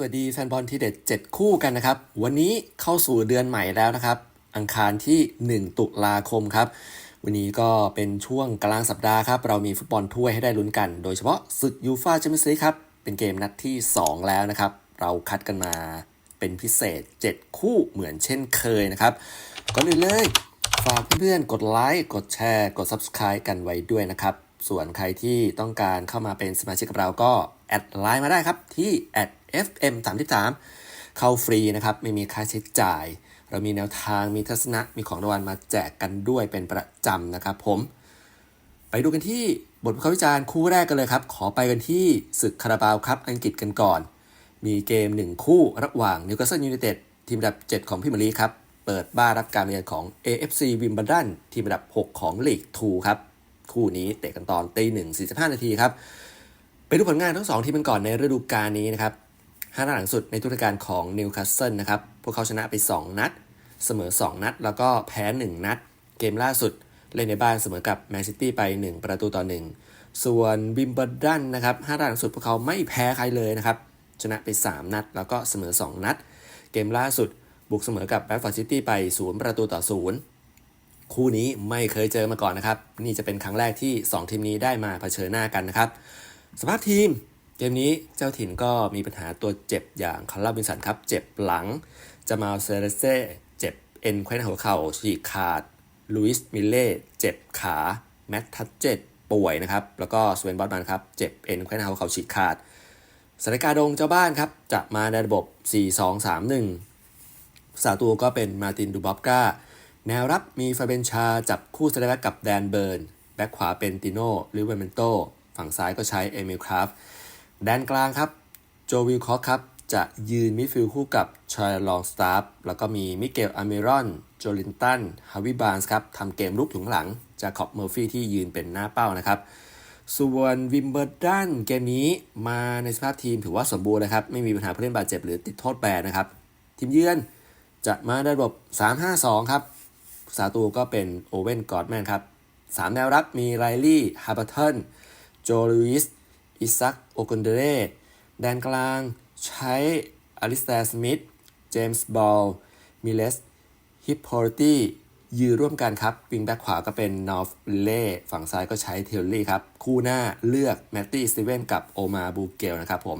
สวัสดีแฟนบอลทีเด็ด 7 คู่กันนะครับ วันนี้เข้าสู่เดือนใหม่แล้วนะครับ อังคารที่ 1 ตุลาคมครับ วันนี้ก็เป็นช่วงกลางสัปดาห์ครับ เรามีฟุตบอลถ้วยให้ได้ลุ้นกัน โดยเฉพาะศึกยูฟาแชมเปี้ยนส์ลีกครับ เป็นเกมนัดที่ 2 แล้วนะครับ เราคัดกันมาเป็นพิเศษ 7 คู่เหมือนเช่นเคยนะครับ ก่อนอื่นเลย ฝากเพื่อนๆกดไลค์กดแชร์กด Subscribe กันไว้ด้วยนะครับส่วนใครที่ต้องการเข้ามาเป็นสมาชิกกับเราก็แอดไลน์มาได้ครับที่แอด fm 3 3 เข้าฟรีนะครับ ไม่มีค่าใช้จ่าย เรามีแนวทางมีทัศนะ มีของรางวัลมาแจกกันด้วยเป็นประจำนะครับผม ไปดูกันที่บทวิเคราะห์วิจารณ์คู่แรกกันเลยครับ ขอไปกันที่ศึกคาราบาวครับอังกฤษกันก่อน มีเกม 1 คู่ระหว่างนิวคาสเซิลยูไนเต็ดทีมอันดับ 7 ของพรีเมียร์ลีครับ เปิดบ้านรับการเยือนของ AFC วิมบัลดันทีมอันดับ 6 ของลีก2ครับคู่นี้เตะกันตอนตีหนึ่งสี่สิบห้านาทีครับ ไปดูผลงานทั้งสองทีมกันก่อนในฤดูกาลนี้นะครับ ห้านัดหลังสุดในทุกการของนิวคาสเซิลนะครับ พวกเขาชนะไป 2 นัด เสมอ 2 นัด แล้วก็แพ้ 1 นัด เกมล่าสุด เล่นในบ้านเสมอกับแมนซิตี้ไป 1 ประตูต่อ 1 ส่วนบิมเบิลดันนะครับห้านัดหลังสุดพวกเขาไม่แพ้ใครเลยนะครับ ชนะไป 3 นัด แล้วก็เสมอ 2 นัด เกมล่าสุด บุกเสมอกับแบฟฟอร์ดซิตี้ไป 0 ประตูต่อ 0คู่นี้ไม่เคยเจอมาก่อนนะครับ นี่จะเป็นครั้งแรกที่ 2 ทีมนี้ได้มาเผชิญหน้ากันนะครับ สภาพทีม เกมนี้เจ้าถิ่นก็มีปัญหาตัวเจ็บอย่างคาร์ลวินสันครับ เจ็บหลังจามาเซเรเซ่เจ็บเอ็นแขว้นหัวเข่าฉีกขาดลุยส์มิเล่เจ็บขาแมตทัตเจ็ดป่วยนะครับ แล้วก็สเวนบอสมันครับ เจ็บเอ็นแขว้นหัวเข่าฉีกขาดสถานการณ์ดงเจ้าบ้านครับ จะมาในระบบ 4-2-3-1สาตัวก็เป็นมาตินดูบอบกาแนวรับมีฟาเบนชาจับคู่เซเลแบ็กกับแดนเบิร์น แบ็กขวาเป็นติโน่ลิเวเมนโต ฝั่งซ้ายก็ใช้เอมิลคราฟ แดนกลางครับโจวิลคอกครับจะยืนมิดฟิลด์คู่กับชายลองสตาร์ฟแล้วก็มีมิเกลอามิรอน โจลินตัน ฮาวิบานส์ครับทำเกมลุกอยู่ข้างหลัง จากขอบเมอร์ฟี่ที่ยืนเป็นหน้าเป้านะครับ ส่วนวิมเบิร์ดันเกมนี้มาในสภาพทีมถือว่าสมบูรณ์นะครับ ไม่มีปัญหาผู้เล่นบาดเจ็บหรือติดโทษแบนนะครับ ทีมเยือนจะมาในระบบ 3-5-2 ครับสาตูก็เป็นโอเวนกอดแมนครับ 3 แนวรับมีไรลี่ฮาร์เบอร์ตันโจลูอิส อิซักโอคอนเดเรแดนกลาง ใช้อลิสเตอร์สมิธ เจมส์บอล มิเลส ฮิปโพรตี้ยืนร่วมกันครับวิงแบ็กขวาก็เป็นนอฟเล่ ฝั่งซ้ายก็ใช้เทลลี่ครับ คู่หน้าเลือก แมตตี้สตีเวนกับโอมาบูเกลนะครับผม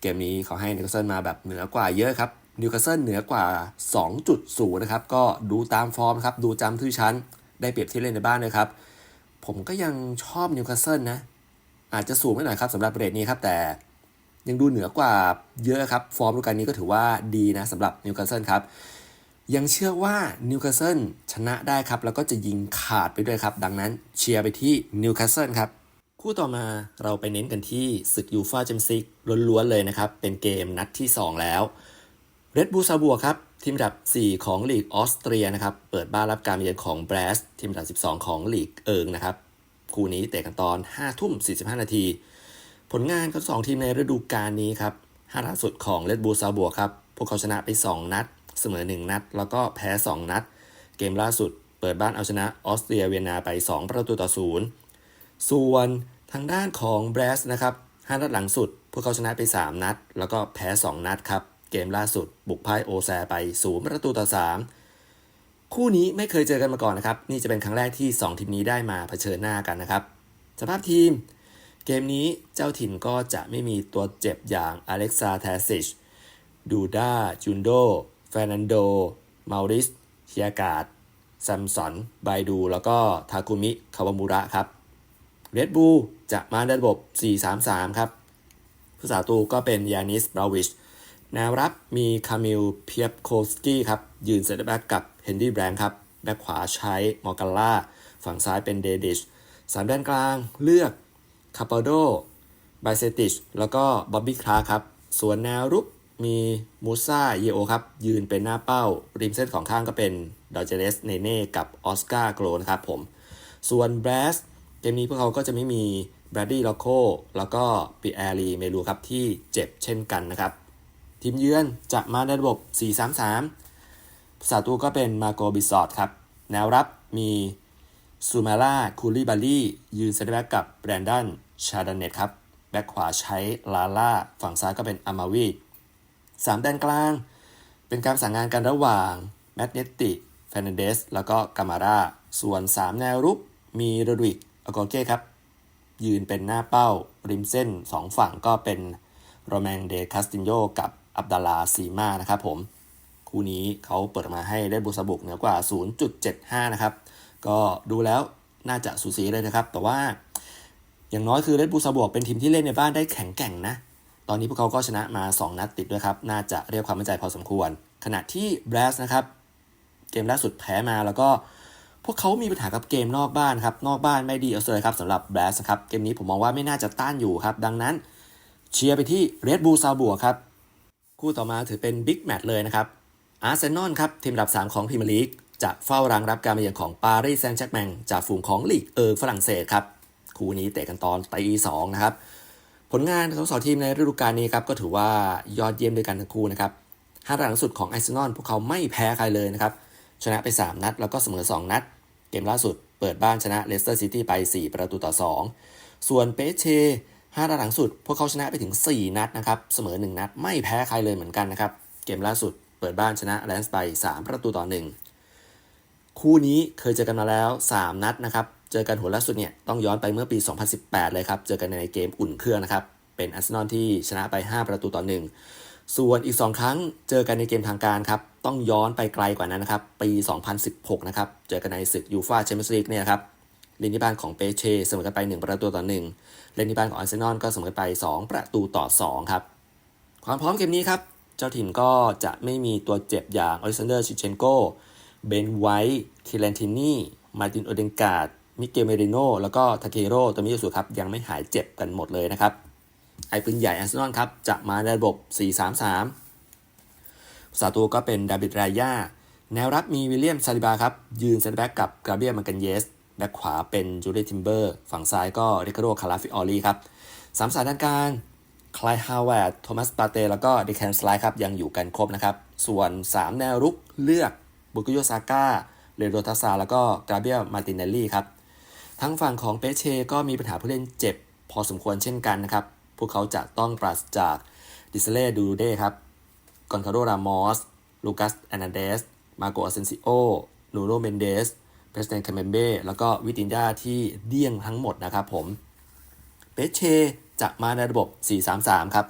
เกมนี้เขาให้นิวคาสเซิลมาแบบเหนือกว่าเยอะครับ นิวคาสเซิลเหนือกว่า 2.0 นะครับ ก็ดูตามฟอร์มครับ ดูจำทื่อชั้น ได้เปรียบที่เล่นในบ้านเลยครับ ผมก็ยังชอบนิวคาสเซิลนะ อาจจะสูงไปหน่อยครับสำหรับเรทนี้ครับแต่ยังดูเหนือกว่าเยอะครับ ฟอร์มฤดูกาลนี้ก็ถือว่าดีนะสำหรับนิวคาสเซิลครับ ยังเชื่อว่านิวคาสเซิลชนะได้ครับ แล้วก็จะยิงขาดไปด้วยครับ ดังนั้นเชียร์ไปที่นิวคาสเซิลครับ คู่ต่อมาเราไปเน้นกันที่ศึกยูฟาแชมเปี้ยนส์ลีกล้วนๆเลยนะครับ เป็นเกมนัดที่ 2 แล้วเรดบูซาบัวครับ ทีมอันดับ 4 ของลีกออสเตรียนะครับ เปิดบ้านรับการเยือนของแบรสทีมอันดับ 12 ของลีกเอิงนะครับ คู่นี้เตะกันตอน5ทุ่ม 45 นาที ผลงานของสองทีมในฤดูกาลนี้ครับ5ล่าสุดของเรดบูซาบัวครับ พวกเขาชนะไป 2 นัด เสมอ 1 นัด แล้วก็แพ้ 2 นัด เกมล่าสุดเปิดบ้านเอาชนะออสเตรียเวียนนาไป 2 ประตูต่อ0ส่วนทางด้านของแบรสนะครับ5นัดหลังสุด พวกเขาชนะไป 3 นัด แล้วก็แพ้ 2 นัดครับ เกมล่าสุดบุกพ่ายโอแซไป 0 ประตูต่อ 3 คู่นี้ไม่เคยเจอกันมาก่อนนะครับ นี่จะเป็นครั้งแรกที่ 2 ทีมนี้ได้มาเผชิญหน้ากันนะครับ สภาพทีม เกมนี้เจ้าถิ่นก็จะไม่มีตัวเจ็บอย่างอเล็กซาเทซิชดูด้าจุนโดเฟรนันโดมาริสเชียกาดซัมสันไบดู แล้วก็ทาคุมิ คาวามุระครับเรดบูจะมาในระบบ 4-3-3 ครับผู้สาตูก็เป็นยานิสบราวิชแนวรับมีคามิลเพียบโคสกี้ครับ ยืนเซตแบ็กกับเฮนรี่แบรนด์ครับ แบ็กขวาใช้มอร์กาล่า ฝั่งซ้ายเป็นเดดิชสามแดนกลางเลือกคาปาโดไบเซติชแล้วก็บ๊อบบี้คลาครับ ส่วนแนวรุกมีมูซาเยโอครับ ยืนเป็นหน้าเป้า ริมเส้นของข้างก็เป็นดอเจเลสเนเน่กับออสการ์โกลนะครับผม ส่วนแบรสเกมนี้พวกเขาก็จะไม่มีแบรดดี้ล็อกโคแล้วก็ปีแอรีเมลูครับที่เจ็บเช่นกันนะครับ ทีมเยือนจะมาในระบบ 4-3-3 ภาษาตัวก็เป็นมาโกบิซอดครับ แนวรับมีซูมาร่าคูลิบาลียืนเซนเตอร์แบ็กกับแบรนดันชาดันเนตครับ แบ็กขวาใช้ลาล่า ฝั่งซ้ายก็เป็นอามาวี3แดนกลาง เป็นการสานงานกันระหว่างแมตเนตติเฟนเดส แล้วก็กามาราส่วน 3 แนวรุกมีโรดริกอากเก้ครับ ยืนเป็นหน้าเป้า ริมเส้น 2 ฝั่งก็เป็นโรแมงเดคาสตินโยกับอับดาลาซีมานะครับผม คู่นี้เขาเปิดมาให้ได้บูสบุกเหนือกว่า 0.75 นะครับ ก็ดูแล้วน่าจะสูสีเลยนะครับ แต่ว่าอย่างน้อยคือเรดบูลซาบวกเป็นทีมที่เล่นในบ้านได้แข็งแกร่งนะ ตอนนี้พวกเขาก็ชนะมา 2 นัดติดด้วยครับ น่าจะเรียกความมั่นใจพอสมควร ขณะที่แบรสนะครับ เกมล่าสุดแพ้มาแล้วก็พวกเขามีปัญหากับเกมนอกบ้านครับ นอกบ้านไม่ดีเอาเลยครับสำหรับแบรสครับ เกมนี้ผมมองว่าไม่น่าจะต้านอยู่ครับ ดังนั้นเชียร์ไปที่เรดบูลซาบวกครับ คู่ต่อมาถือเป็นบิ๊กแมตช์เลยนะครับ อาร์เซนอลครับทีมอันดับ 3 ของพรีเมียร์ลีกจะเฝ้ารังรับการมาเยือนของปารีสแซงต์แชร์กแมงจากฝูงของลีกเอิร์ฝรั่งเศสครับคู่นี้เตะกันตอนตีสองนะครับ ผลงานของสองทีมในฤดูกาลนี้ครับก็ถือว่ายอดเยี่ยมด้วยกันทั้งคู่นะครับห้าหลังสุดของอาร์เซนอลพวกเขาไม่แพ้ใครเลยนะครับ ชนะไป 3 นัด แล้วก็เสมอ 2 นัด เกมล่าสุดเปิดบ้านชนะเลสเตอร์ซิตี้ไป 4 ประตูต่อ 2 ส่วนเปเช่ห้าหลังสุด พวกเขาชนะไปถึง 4 นัดนะครับ เสมอ 1 นัด ไม่แพ้ใครเลยเหมือนกันนะครับ เกมล่าสุด เปิดบ้านชนะแลนส์ไป 3 ประตูต่อ 1 คู่นี้เคยเจอกันมาแล้ว 3 นัดนะครับ เจอกันหัวล่าสุดเนี่ยต้องย้อนไปเมื่อปี 2018 เลยครับ เจอกันในเกมอุ่นเครื่องนะครับ เป็นอาร์เซนอลที่ชนะไป 5 ประตูต่อ 1 ส่วนอีก 2 ครั้งเจอกันในเกมทางการครับ ต้องย้อนไปไกลกว่านั้นนะครับ ปี 2016 นะครับ เจอกันในศึกยูฟาแชมเปี้ยนส์ลีกเนี่ยครับเล่นที่บ้านของเปเช่เสมอกันไป 1 ประตูต่อ 1 เล่นที่บ้านของอาร์เซนอลก็เสมอไป 2 ประตูต่อ 2 ครับ ความพร้อมเกมนี้ครับ เจ้าถิ่นก็จะไม่มีตัวเจ็บอย่างอเล็กซานเดอร์ชิเชนโก เบนไวท์ทีแลนตินีมาร์ตินโอเดนการ์ด มิเกลเมริโน แล้วก็ทาเคโร่ตัวมิยาสุครับ ยังไม่หายเจ็บกันหมดเลยนะครับ ไอปืนใหญ่อาร์เซนอลครับ จะมาในระบบ 4-3-3สาตัวก็เป็นดาบิดรายาแนวรับมีวิลเลียมซาลิบาครับ ยืนเซนแบ็กกับกราเบียมันกันเยส แบ็กขวาเป็นจูเลียทิมเบอร์ ฝั่งซ้ายก็ริคาโดคาราฟิออลีครับสามสายด้านกลาง คลายฮาวเวิร์ดโทมัสปาเตแล้วก็ดิแคนสไลครับยังอยู่กันครบนะครับ ส่วน 3 แนวรุกเลือกบุกุโยซาก้าเรโดทาซาแล้วก็กราเบียมาตินเนลลี่ครับ ทั้งฝั่งของเปเช่ก็มีปัญหาผู้เล่นเจ็บ พอสมควรเช่นกันนะครับ พวกเขาจะต้องปราศจากดิสเล่ดูเดครับกอนคาโดรามอสลูคัสแอนาเดสมาโกอาเซนซิโอนูโนเมนเดสเพสเตนคาเมเบ้แล้วก็วิตินดาที่เดี่ยงทั้งหมดนะครับผมเปเช่ จะมาในระบบ 4-3-3 ครับ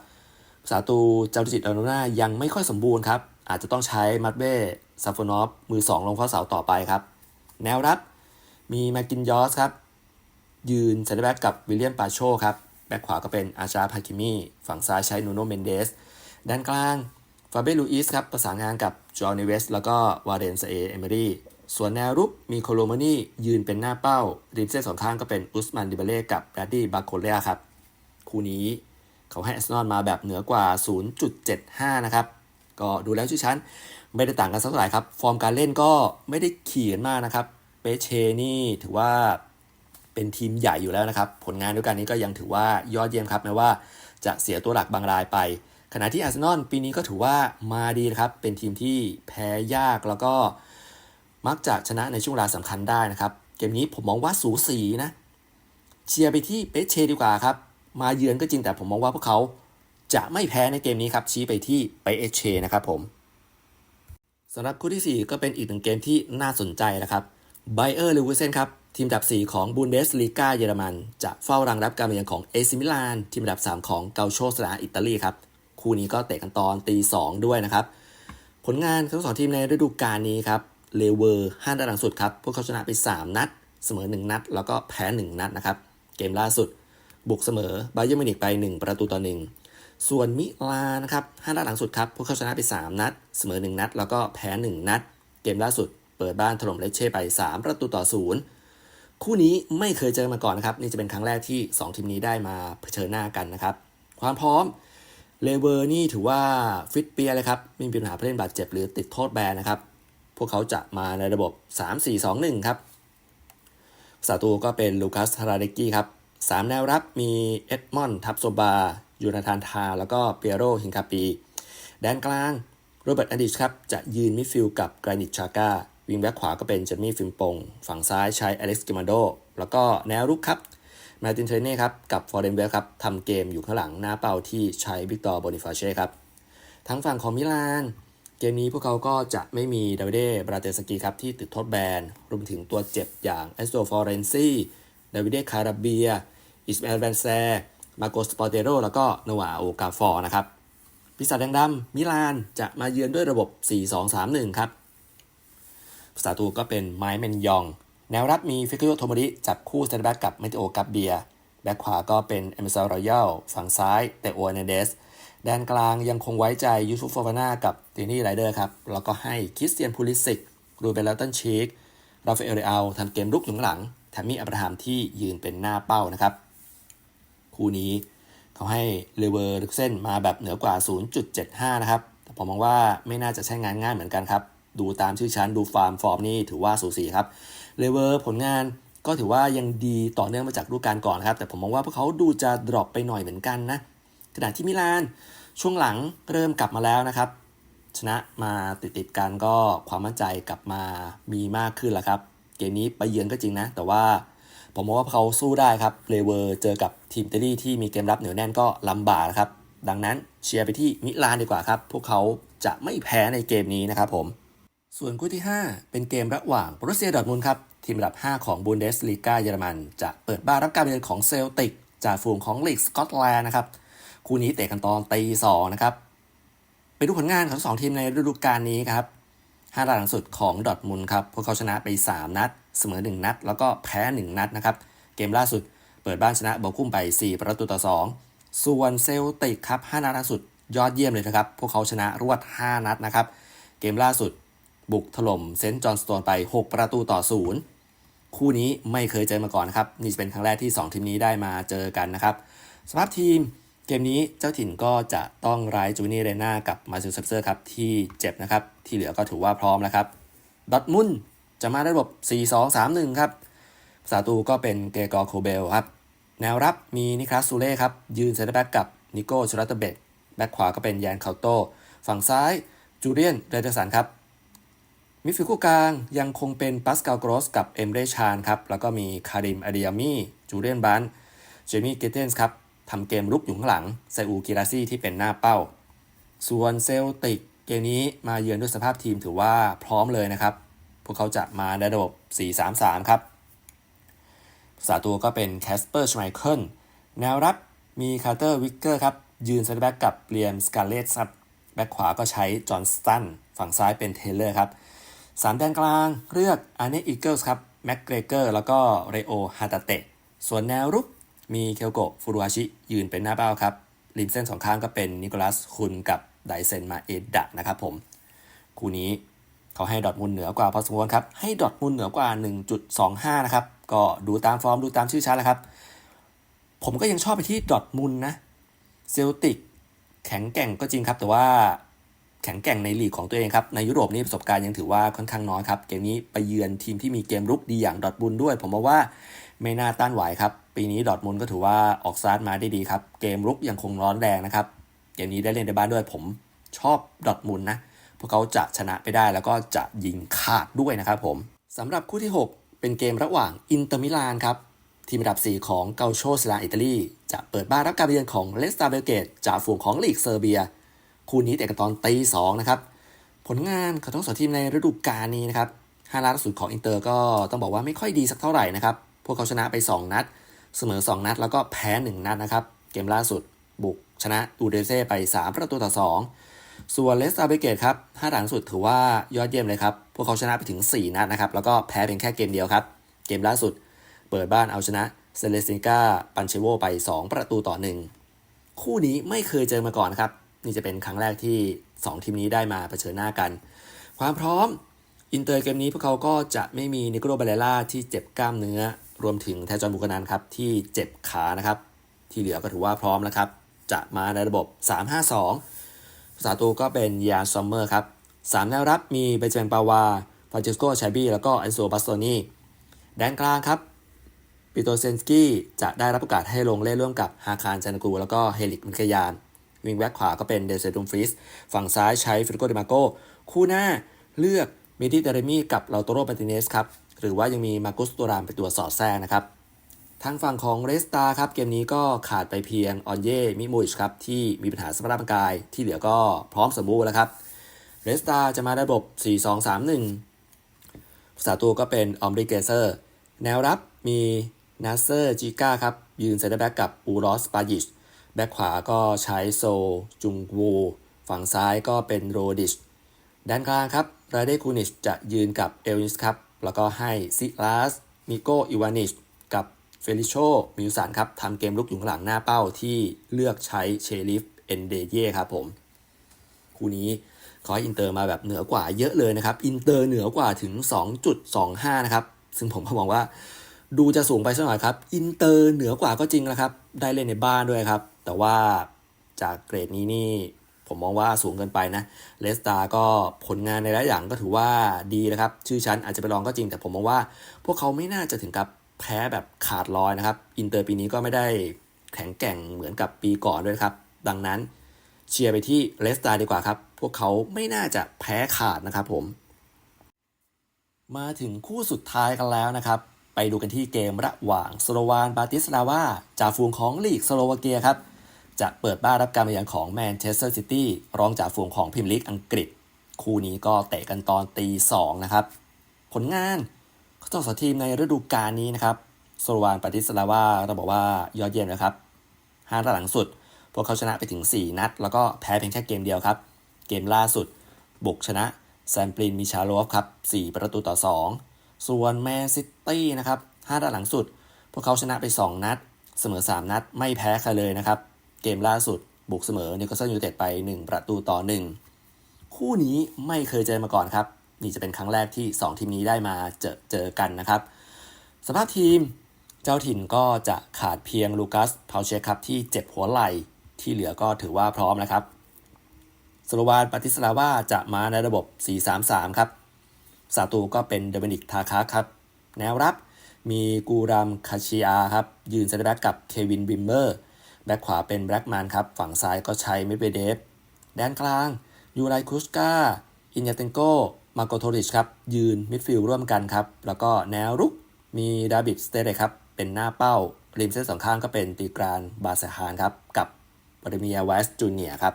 สาตูเจ้าจิตอาโนนายังไม่ค่อยสมบูรณ์ครับ อาจจะต้องใช้มัตเบ้ซาฟนอฟมือ 2 ลงข้อเสาต่อไปครับ แนวรับมีมากินยอสครับ ยืนเซนเตอร์แบ็กกับวิลเลียมปาโชครับ แบ็กขวาก็เป็นอาชาพาคิมีฝั่งซ้ายใช้นูโนเมนเดส ด้านกลางฟาเบลูอิสครับ ประสานงานกับจอห์นเนเวส แล้วก็วาเรนเซเอเอเมรีส่วนแนวรุกมีโคโลมานี่ยืนเป็นหน้าเป้าริมเส้นสองข้างก็เป็นอุสมันดิเบเล่กับแรดดี้บาโคเลียครับ คู่นี้ เขาให้อาร์เซนอลมาแบบเหนือกว่า 0.75 นะครับ ก็ดูแล้วชื่อชั้นไม่ได้ต่างกันสักเท่าไหร่ครับ ฟอร์มการเล่นก็ไม่ได้เขียนมากนะครับ เปเชนี่ถือว่าเป็นทีมใหญ่อยู่แล้วนะครับ ผลงานด้วยกันนี้ก็ยังถือว่ายอดเยี่ยมครับแม้ว่าจะเสียตัวหลักบางรายไป ขณะที่อาร์เซนอลปีนี้ก็ถือว่ามาดีนะครับ เป็นทีมที่แพ้ยากแล้วก็มักจะชนะในช่วงเวลาสำคัญได้นะครับ เกมนี้ผมมองว่าสูสีนะ เชียร์ไปที่เปเชดีกว่าครับ มาเยือนก็จริงแต่ผมมองว่าพวกเขาจะไม่แพ้ในเกมนี้ครับ ชี้ไปที่เปเอชนะครับผมสำหรับคู่ที่ 4 ก็เป็นอีกหนึ่งเกมที่น่าสนใจนะครับไบเออร์ลิเวอร์เซนครับทีมอันดับ 4 ของบูนเดสลีกาเยอรมัน จะเฝ้ารังรับการมาเยือนของเอซิมิลาน ทีมอันดับ 3 ของเกาโชสลาอิตาลีครับ คู่นี้ก็เตะกันตอนตี 2 ด้วยนะครับ ผลงานทั้งสองทีมในฤดูกาลนี้ครับเลเวอร์ห้านัดหลังสุดครับ พวกเขาชนะไป 3 นัด เสมอ 1 นัด แล้วก็แพ้ 1 นัดนะครับ เกมล่าสุด บุกเสมอไบเยอร์มิวนิกไป 1 ประตูต่อ 1 ส่วนมิลานนะครับห้านัดหลังสุดครับ พวกเขาชนะไป 3 นัด เสมอ 1 นัด แล้วก็แพ้ 1 นัด เกมล่าสุดเปิดบ้านถล่มเลเช่ไป 3 ประตูต่อ 0 คู่นี้ไม่เคยเจอมาก่อนนะครับ นี่จะเป็นครั้งแรกที่ 2 ทีมนี้ได้มาเผชิญหน้ากันนะครับ ความพร้อมเลเวอร์นี่ถือว่าฟิตเปียเลยครับไม่มีปัญหาผู้เล่นบาดเจ็บหรือติดโทษแบนนะครับ พวกเขาจะมาในระบบ 3-4-2-1 ครับสาตูก็เป็นลูคัสฮาราเดกี้ครับ 3 แนวรับมีเอ็ดมอนทับโซบา ยูนาธานทา แล้วก็เปียโรฮิงคาปี แดนกลางโรเบิร์ตอดิชครับ จะยืนมิดฟิลด์กับกรานิตชาก้า วิงแบ็คขวาก็เป็นเจมี่ฟิมปง ฝั่งซ้ายใช้อเล็กซ์กิมาโด แล้วก็แนวรุกครับมาตินเทรเน่ครับ กับฟอร์เรนเวลครับทำเกมอยู่ข้างหลังหน้าเป้าที่ใช้วิกตอร์โบนิฟาเช่ครับ ทั้งฝั่งของมิลาน เกมนี้พวกเขาก็จะไม่มีดาวิเดบราเตสกีครับที่ติดโทษแบน รวมถึงตัวเจ็บอย่างเอสโตฟอร์เรนซี ดาวิเดคาราเบีย อิสมาเอลแบนแซ มาโกสปอเตโร แล้วก็นวาโอกาฟอร์นะครับ ปีศาจแดงดำมิลานจะมาเยือนด้วยระบบ 4-2-3-1 ครับประตูก็เป็นไมค์เมนยอง แนวรับมีฟิกโยโทมริจับคู่เซนแบ็กกับเมติโอกับเบีย แบ็คขวาก็เป็นเอมิซาลรอยัลฝั่งซ้ายเตโอเนเดสแดนกลางยังคงไว้ใจยูซุฟโฟวาน่ากับเตนี่ไรเดอร์ครับ แล้วก็ให้คริสเตียนพูลิสิกรูเบลตันชีกราฟาเอลเรอัลทำเกมลุกอยู่ข้างหลัง แถมมีอับราฮัมที่ยืนเป็นหน้าเป้านะครับ คู่นี้เขาให้เลเวอร์ลึกเส้นมาแบบเหนือกว่า 0.75 นะครับ แต่ผมมองว่าไม่น่าจะใช้งานง่ายเหมือนกันครับ ดูตามชื่อชั้นดูฟาร์มฟอร์มนี่ถือว่าสูสีครับเลเวอร์ผลงานก็ถือว่ายังดีต่อเนื่องมาจากฤดูกาลก่อนนครับ แต่ผมมองว่าพวกเขาดูจะดรอปไปหน่อยเหมือนกันนะขณะที่มิลานช่วงหลังเริ่มกลับมาแล้วนะครับ ชนะมาติดติดกันก็ความมั่นใจกลับมามีมากขึ้นแล้วครับ เกมนี้ไปเยือนก็จริงนะ แต่ว่าผมมองว่าเขาสู้ได้ครับเลเวอร์เจอกับทีมอิตาลีที่มีเกมรับเหนียวแน่นก็ลำบากนะครับ ดังนั้นเชียร์ไปที่มิลานดีกว่าครับ พวกเขาจะไม่แพ้ในเกมนี้นะครับผมส่วนคู่ที่ 5 เป็นเกมระหว่างบรูเซียดอร์ทมุนครับ ทีมอันดับ 5 ของบูนเดสลีกาเยอรมัน จะเปิดบ้านรับการเยือนของเซลติก จากฝูงของลีกสกอตแลนด์นะครับ คู่นี้เตะกันตอนตีสองนะครับ ไปดูผลงานของทั้งสองทีมในฤดูกาลนี้ครับ ห้านัดหลังสุดของดอทมุนครับ พวกเขาชนะไป 3 นัด เสมอ 1 นัด แล้วก็แพ้ 1 นัดนะครับ เกมล่าสุดเปิดบ้านชนะโบอกุ้มไป 4 ประตูต่อ 2 ส่วนเซลติกครับ5นัดล่าสุดยอดเยี่ยมเลยนะครับ พวกเขาชนะรวด 5 นัดนะครับ เกมล่าสุดบุกถล่มเซนต์จอห์นสโตนไป 6 ประตูต่อ 0 คู่นี้ไม่เคยเจอมาก่อนนะครับ นี่จะเป็นครั้งแรกที่ 2 ทีมนี้ได้มาเจอกันนะครับ สภาพทีม เกมนี้เจ้าถิ่นก็จะต้องไร้จูนี่เรน่ากับมาซิลเซเซอร์ครับที่เจ็บนะครับ ที่เหลือก็ถือว่าพร้อมแล้วครับดอทมุนจะมาในระบบ 4-2-3-1 ครับประตูก็เป็นเกกอโคเบลครับ แนวรับมีนิคลัสซูเล่ครับ ยืนเซนเตอร์แบ็กกับนิโก้ชูรัตเบตแบ็กขวาก็เป็นแยนเคาโต ฝั่งซ้ายจูเลียนเรเดอร์สันครับ มิดฟิลด์คู่กลางยังคงเป็นปัสกาลกรอสกับเอมเรชานครับ แล้วก็มีคาริมอาดิยมี่จูเลียนบันเจมี่เกเทนส์ครับ ทำเกมลุกอยู่ข้างหลังไซอูกิราซี่ที่เป็นหน้าเป้า ส่วนเซลติกเกมนี้มาเยือนด้วยสภาพทีมถือว่าพร้อมเลยนะครับ พวกเขาจะมาในระบบ 4-3-3 ครับสาตัวก็เป็นแคสเปอร์ชไมเคิลแนวรับมีคาร์เตอร์วิกเกอร์ครับ ยืนเซนเตอร์แบ็กกับเลียมสกาเลตครับแบ็กขวาก็ใช้จอห์นสตันฝั่งซ้ายเป็นเทเลอร์ครับสามแดนกลางเลือกอาร์เนอีเกิลส์ครับแม็กเกรเกอร์แล้วก็เรโอฮาตาเตะส่วนแนวรุก มีเคลโกะฟูรุอาชิยืนเป็นหน้าเป้าครับ ริมเส้นสองข้างก็เป็นนิโคลัสคุนกับไดเซนมาเอดะนะครับผม คู่นี้เขาให้ดอทมุนเหนือกว่าพอสมควรครับ ให้ดอทมุนเหนือกว่า 1.25 นะครับ ก็ดูตามฟอร์มดูตามชื่อชั้นแหล้วครับ ผมก็ยังชอบไปที่ดอทมุนนะ เซลติกแข็งแกร่งก็จริงครับ แต่ว่าแข็งแกร่งในลีกของตัวเองครับ ในยุโรปนี่ประสบการณ์ยังถือว่าค่อนข้างน้อยครับ เกมนี้ไปเยือนทีมที่มีเกมรุกดีอย่างดอทมุนด้วย ผมมองว่า ไม่น่าต้านไหวครับ ปีนี้ดอทมุนก็ถือว่าออกซาร์มาได้ดีครับ เกมรุกยังคงร้อนแรงนะครับ เกมนี้ได้เล่นในบ้านด้วยผมชอบดอทมุนนะ พวกเขาจะชนะไปได้แล้วก็จะยิงขาดด้วยนะครับผมสำหรับคู่ที่ 6 เป็นเกมระหว่างอินเตอร์มิลานครับทีมอันดับ 4 ของเกาโชสลาอิตาลี จะเปิดบ้านรับการเยือนของเลสตาเบลเกตจากฝูงของลีกเซอร์เบีย คู่นี้แต่กันตอนตีสองนะครับ ผลงานของทั้งสองทีมในฤดูกาลนี้นะครับห้าลาสุดของอินเตอร์ก็ต้องบอกว่าไม่ค่อยดีสักเท่าไหร่นะครับ วกเขาชนะไป 2 นัด เสมอ 2 นัด แล้วก็แพ้ 1 นัดนะครับ เกมล่าสุดบุกชนะอูเดเซ่ไป 3 ประตูต่อ 2 ส่วนเลสตาเบเกตครับห้าหลังสุดถือว่ายอดเยี่ยมเลยครับ พวกเขาชนะไปถึง 4 นัดนะครับ แล้วก็แพ้เพียงแค่เกมเดียวครับ เกมล่าสุดเปิดบ้านเอาชนะเซเลสติกาปันเชโวไป 2 ประตูต่อ 1 คู่นี้ไม่เคยเจอมาก่อนครับ นี่จะเป็นครั้งแรกที่ 2 ทีมนี้ได้มาเผชิญหน้ากัน ความพร้อมอินเตอร์เกมนี้พวกเขาก็จะไม่มีนิโคลบาเลล่าที่เจ็บกล้ามเนื้อ รวมถึงแทจอนบุกนันครับที่เจ็บขานะครับ ที่เหลือก็ถือว่าพร้อมแล้วครับ จะมาในระบบ 3-5-2ภาษาตัวก็เป็นยาซอมเมอร์ครับสามแนวรับมีเบเจนปาวาฟาเจสโกชาบี้แล้วก็อันโซบัสโตนีแดนกลางครับปิโตเซนสกี้จะได้รับโอกาสให้ลงเล่นร่วมกับฮาคารจานากูแล้วก็เฮลิกมิคยาน วิงแบ็กขวาก็เป็นเดซดุมฟริสฝั่งซ้ายใช้ฟิลิโกเดมาโกคู่หน้าเลือกเมดิเตเรมีกับลาโตโรปาติเนสครับ หรือว่ายังมีมากุสตูรามเป็นตัวสอดแทรกนะครับ ทางฝั่งของเรสตาครับเกมนี้ก็ขาดไปเพียงออนเย่มิมูชครับที่มีปัญหาสภาพร่างกายที่เหลือก็พร้อมสมบูรณ์แล้วครับเรสตาจะมาระบบ 4-2-3-1ภาษาตัวก็เป็นออมริเกเซอร์ แนวรับมีนาเซอร์จิก้าครับ ยืนเซนเตอร์แบ็กกับอูรอสปายิชแบ็กขวาก็ใช้โซ จุงวูฝั่งซ้ายก็เป็นโรดิชด้านกลางครับ ราเดคูนิชจะยืนกับเอลนิสครับ แล้วก็ให้ซิลาสมิโกอิวานิชกับเฟลิโชมิวสันครับทำเกมลุกอยู่หลังหน้าเป้าที่เลือกใช้เชลิฟเอนเดเย่ครับผมคู่นี้ขออินเตอร์มาแบบเหนือกว่าเยอะเลยนะครับ อินเตอร์เหนือกว่าถึง 2.25 นะครับ ซึ่งผมก็มองว่าดูจะสูงไปสักหน่อยครับ อินเตอร์เหนือกว่าก็จริงนะครับ ได้เล่นในบ้านด้วยครับ แต่ว่าจากเกรดนี้นี่ ผมมองว่าสูงเกินไปนะเลสตาก็ผลงานในระยะหลังก็ถือว่าดีนะครับ ชื่อชั้นอาจจะไปลองก็จริง แต่ผมมองว่า พวกเขาไม่น่าจะถึงกับแพ้แบบขาดลอยนะครับ อินเตอร์ปีนี้ก็ไม่ได้แข็งแกร่งเหมือนกับปีก่อนด้วยครับ ดังนั้นเชียร์ไปที่เลสตาดีกว่าครับ พวกเขาไม่น่าจะแพ้ขาดนะครับผม มาถึงคู่สุดท้ายกันแล้วนะครับ ไปดูกันที่เกมระหว่างสโลวานบาติสลาวาจ่าฝูงของลีกสโลวาเกียครับ จะเปิดบ้านรับการมาเยือนของแมนเชสเตอร์ซิตี้รองจ่าฝูงของพรีเมียร์ลีกอังกฤษ คู่นี้ก็เตะกันตอนตีสองนะครับ ผลงานเขาต้องสทีมในฤดูกาลนี้นะครับสโลวานบาติสลาว่าต้องบอกว่ายอดเยี่ยมนะครับห้านัดหลังสุด พวกเขาชนะไปถึง 4 นัด แล้วก็แพ้เพียงแค่เกมเดียวครับ เกมล่าสุด บุกชนะแซมปลินมิชาโลฟครับ 4 ประตูต่อ 2 ส่วนแมนซิตี้นะครับ5นัดหลังสุด พวกเขาชนะไป 2 นัด เสมอ 3 นัด ไม่แพ้ใครเลยนะครับ เกมล่าสุดบุกเสมอนิวคาสเซิลยูไนเต็ดไป 1 ประตูต่อ 1 คู่นี้ไม่เคยเจอมาก่อนครับ นี่จะเป็นครั้งแรกที่ 2 ทีมนี้ได้มาเจอเจอกันนะครับสภาพทีมเจ้าถิ่นก็จะขาดเพียงลูคัสเพาเชคครับที่เจ็บหัวไหล่ที่เหลือก็ถือว่าพร้อมนะครับสโลวานปาติสลาวาจะมาในระบบ 4-3-3 ครับสาตูก็เป็นเดวินิกทาคาครับ แนวรับมีกูรัมคาชิอาครับ ยืนเซนเตอร์แบ็กกับเควินบิมเมอร์ แบ็กขวาเป็นแบล็กแมนครับ ฝั่งซ้ายก็ใช้เมเบเดฟแดนกลางยูไรคุสกาอินยาเตนโกมาโกโทริชครับ ยืนมิดฟิลด์ร่วมกันครับ แล้วก็แนวรุกมีดาบิดสเตเรครับ เป็นหน้าเป้า ริมเส้นสองข้างก็เป็นตีกรานบาเซฮานครับ กับบริเมียเวสจูเนียครับ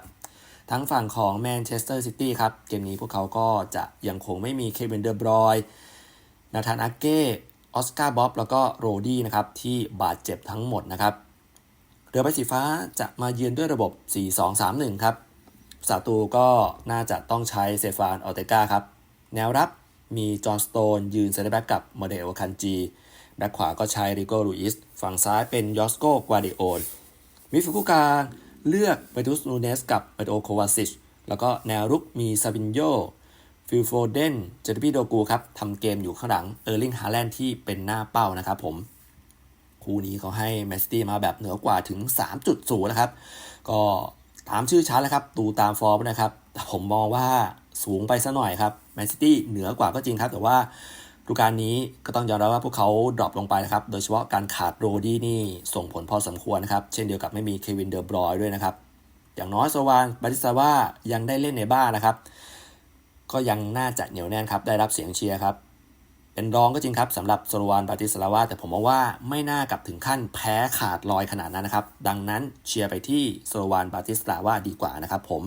ทั้งฝั่งของแมนเชสเตอร์ซิตี้ครับ เกมนี้พวกเขาก็จะยังคงไม่มีเควินเดอร์บรอยนาธานอาเก้ออสการ์บ๊อบแล้วก็โรดี้นะครับที่บาดเจ็บทั้งหมดนะครับ เรือใบสีฟ้าจะมาเยือนด้วยระบบ 4-2-3-1 ครับสาตูก็น่าจะต้องใช้เซฟานออเตกาครับ แนวรับมีจอห์นสโตนยืนเซนเตอร์แบ็กกับโมเดลคันจีแบ็กขวาก็ใช้ริโกลูอิส ฝั่งซ้ายเป็นยอสโกกวาดิโอนมิฟิลด์คู่กลางเลือกเบตุสนูเนสกับเปโตโควาซิช แล้วก็แนวรุกมีซาบินโยฟิลโฟเดนเจอร์บีโดกูครับทำเกมอยู่ข้างหลังเออร์ลิงฮาแลนด์ที่เป็นหน้าเป้านะครับผม คู่นี้เขาให้แมนซิตี้มาแบบเหนือกว่าถึง 3.0 นะครับ ก็ตามชื่อชั้นแล้วครับดูตามฟอร์มนะครับแต่ผมมองว่าสูงไปซะหน่อยครับแมนซิตี้เหนือกว่าก็จริงครับ แต่ว่าดูกาลนี้ก็ต้องยอมรับว่าพวกเขาดรอปลงไปนะครับ โดยเฉพาะการขาดโรดี้นี่ส่งผลพอสมควรนะครับ เช่นเดียวกับไม่มีเควินเดอร์บรอยด้วยนะครับ อย่างน้อยโซวานบาติสซาว่ายังได้เล่นในบ้านนะครับ ก็ยังน่าจะเหนียวแน่นครับ ได้รับเสียงเชียร์ครับ เป็นรองก็จริงครับสำหรับโซโลวานบาติสลาวา แต่ผมว่าไม่น่ากลับถึงขั้นแพ้ขาดลอยขนาดนั้นนะครับ ดังนั้นเชียร์ไปที่โซโลวานบาติสลาวาดีกว่านะครับผม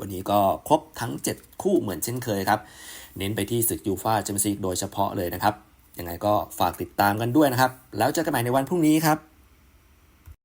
วันนี้ก็ครบทั้ง 7 คู่เหมือนเช่นเคยครับ เน้นไปที่ศึกยูฟาแชมเปี้ยนส์ลีกโดยเฉพาะเลยนะครับยังไงก็ฝากติดตามกันด้วยนะครับ แล้วเจอกันใหม่ในวันพรุ่งนี้ครับ